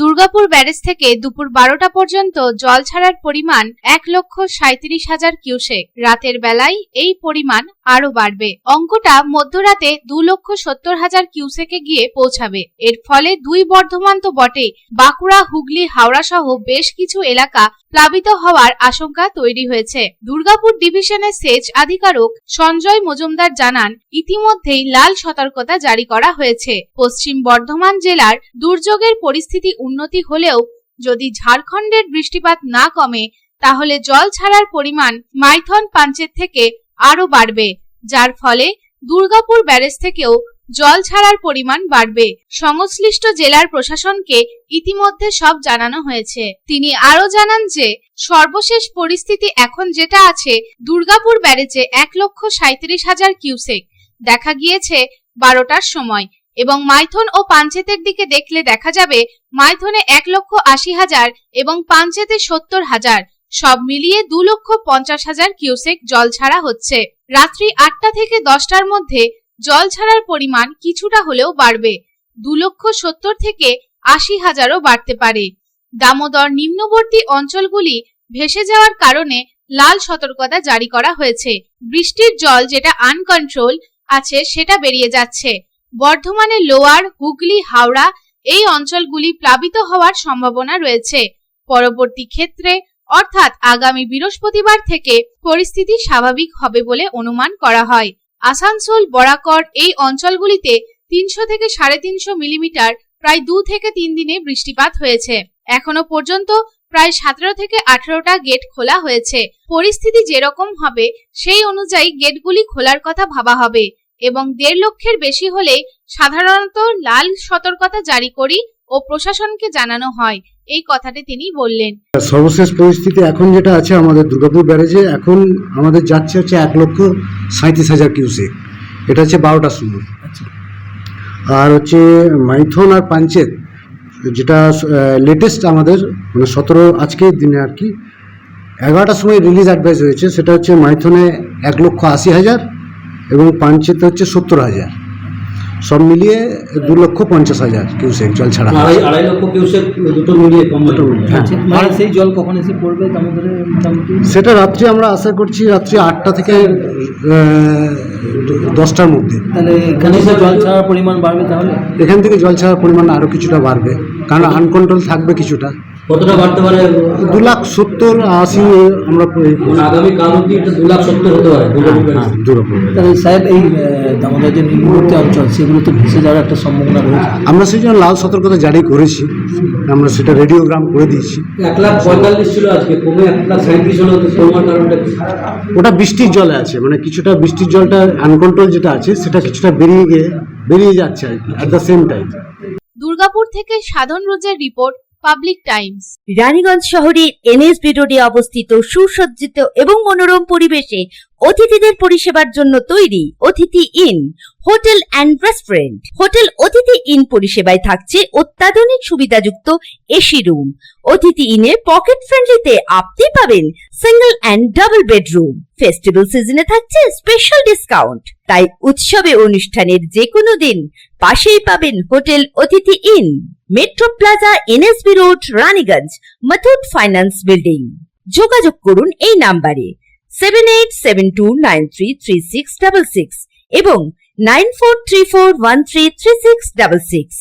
tú Durgapur barrage থেকে দুপুর বারোটা পর্যন্ত জল ছাড়ার পরিমাণ এক লক্ষ সাঁত্রিশ হাজার কিউসেক। রাতের বেলায় এই পরিমাণ আরও বাড়বে। অঙ্কটা মধ্যরাতে দু লক্ষ সত্তর হাজার কিউসেকে গিয়ে পৌঁছাবে। এর ফলে দুই বর্ধমান তো বটে বাঁকুড়া, হুগলি, হাওড়া সহ বেশ কিছু এলাকা প্লাবিত হওয়ার আশঙ্কা তৈরি হয়েছে। দুর্গাপুর ডিভিশনের সেচ আধিকারক সঞ্জয় মজুমদার জানান, ইতিমধ্যেই লাল সতর্কতা জারি করা হয়েছে। পশ্চিম বর্ধমান জেলার দুর্যোগের পরিস্থিতি উন্নতি হলেও যদি ঝাড়খণ্ডের বৃষ্টিপাত না কমে, তাহলে জল ছাড়ার পরিমাণ মাইথন পাঞ্চের থেকে আরও বাড়বে, যার ফলে দুর্গাপুর ব্যারেজ থেকেও জল ছাড়ার পরিমাণ বাড়বে। সংশ্লিষ্ট জেলার প্রশাসনকে ইতিমধ্যে সব জানানো হয়েছে। তিনি আরও জানান যে, সর্বশেষ পরিস্থিতি এখন যেটা আছে, দুর্গাপুর ব্যারেজে এক লক্ষ সাঁত্রিশ হাজার কিউসেক। দেখা গিয়েছে বারোটার সময়। এবং মাইথন ও পাঞ্চেতের দিকে দেখলে দেখা যাবে মাইথনে এক লক্ষ আশি হাজার এবং পাঞ্চেতে সত্তর হাজার। সব মিলিয়ে দু লক্ষ পঞ্চাশ হাজার কিউসেক জল ছাড়া হচ্ছে। রাত্রি আটটা থেকে দশটার মধ্যে জল ছাড়ার পরিমাণ কিছুটা হলেও বাড়বে। দু লক্ষ সত্তর থেকে আশি হাজারও বাড়তে পারে। দামোদর নিম্নবর্তী অঞ্চলগুলি ভেসে যাওয়ার কারণে লাল সতর্কতা জারি করা হয়েছে। বৃষ্টির জল যেটা আনকন্ট্রোল আছে সেটা বেরিয়ে যাচ্ছে। বর্ধমানে লোয়ার, হুগলি, হাওড়া এই অঞ্চলগুলি প্লাবিত হওয়ার সম্ভাবনা রয়েছে। পরবর্তী ক্ষেত্রে অর্থাৎ আগামী বৃহস্পতিবার থেকে পরিস্থিতি স্বাভাবিক হবে বলে অনুমান করা হয়। আসানসোল, বরাকর এই অঞ্চলগুলিতে তিনশো থেকে সাড়ে তিনশো মিলিমিটার প্রায় দু থেকে তিন দিনে বৃষ্টিপাত হয়েছে। এখনও পর্যন্ত প্রায় সতেরো থেকে আঠারোটা গেট খোলা হয়েছে। পরিস্থিতি যেরকম হবে, সেই অনুযায়ী গেটগুলি খোলার কথা ভাবা হবে। এবং দেড় লক্ষের বেশি হলে সাধারণত লাল সতর্কতা জারি করি ও প্রশাসনকে জানানো হয়। এই কথাটি তিনি বললেন। সর্বশেষ পরিস্থিতি এখন যেটা আছে আমাদের দুর্গাপুর ব্যারেজে এখন আমাদের যাচ্ছে হচ্ছে এক লক্ষ সাঁত্রিশ হাজার কিউসেক। এটা হচ্ছে বারোটার সময়। আর হচ্ছে মাইথন আর পাঞ্চেত যেটা লেটেস্ট আমাদের মানে সতেরো আজকের দিনে আর কি এগারোটার সময় রিলিজ অ্যাডভাইস হয়েছে সেটা হচ্ছে মাইথনে এক লক্ষ আশি হাজার এবং পাঞ্চেতে হচ্ছে সত্তর হাজার। সব মিলিয়ে দু লক্ষ পঞ্চাশ হাজার কিউসেক জল ছাড়া। আড়াই আড়াই লক্ষ কিউসেক দুটো মিলিয়ে দুটো মিলিয়ে, হ্যাঁ। আচ্ছা, মানে সেই জল কখন এসে পড়বে সেটা রাত্রি আমরা আশা করছি রাত্রি আটটা থেকে দশটার মধ্যে। তাহলে এখানে জল ছাড়ার পরিমাণ বাড়বে তাহলে? এখান থেকে জল ছাড়ার পরিমাণ আরও কিছুটা বাড়বে। কারণ আনকন্ট্রোল থাকবে কিছুটা। কতটা বাড়তে পারে? দু লাখ সত্তর আশি আমরা মানে আগামী কাল অব্দি এটা দু লাখ সত্তর হতে পারে? হ্যাঁ। হ্যাঁ, দুরকম তাহলে সাহেব এই আহ, দামোদর যে নিম্নবর্তী অঞ্চল সেগুলোতে ভেসে যাওয়ার একটা সম্ভাবনা রয়েছে। আমরা সেই জন্য লাল সতর্কতা জারি করেছি। আমরা সেটা রেডিওগ্রাম করে দিয়েছি। এক লাখ পঁয়তাল্লিশ ছিল আজকে কমে এক লাখ সাঁত্রিশ হলো তোমার কারণটা ওটা বৃষ্টির জলে আছে মানে কিছুটা বৃষ্টির জলটা আনকন্ট্রোল যেটা আছে সেটা কিছুটা বেরিয়ে গিয়ে বেরিয়ে যাচ্ছে আর কি at the same time Durgapur থেকে সাধন রোজের রিপোর্ট পাবলিক টাইমস। রানীগঞ্জ শহরের এনএসবি রোডে অবস্থিত সুসজ্জিত এবং মনোরম পরিবেশে অতিথিদের পরিষেবার জন্য তৈরি Atithi inn, hotel and restaurant. Hotel Atithi inn পরিষেবায় থাকছে অত্যাধুনিক সুবিধাযুক্ত এসি রুম অতিথি ইনে পকেট ফ্রেন্ডলিতে আপনি পাবেন single and double bedroom festival সিজনে থাকছে স্পেশাল ডিসকাউন্ট তাই উৎসবে অনুষ্ঠানের যে কোনো দিন পাশেই পাবেন hotel Atithi inn. Metro plaza NSB road Raniganj Muthoot finance building যোগাযোগ করুন এই নাম্বারে seven eight seven two nine three three six double six এবং nine four three four one three three six double six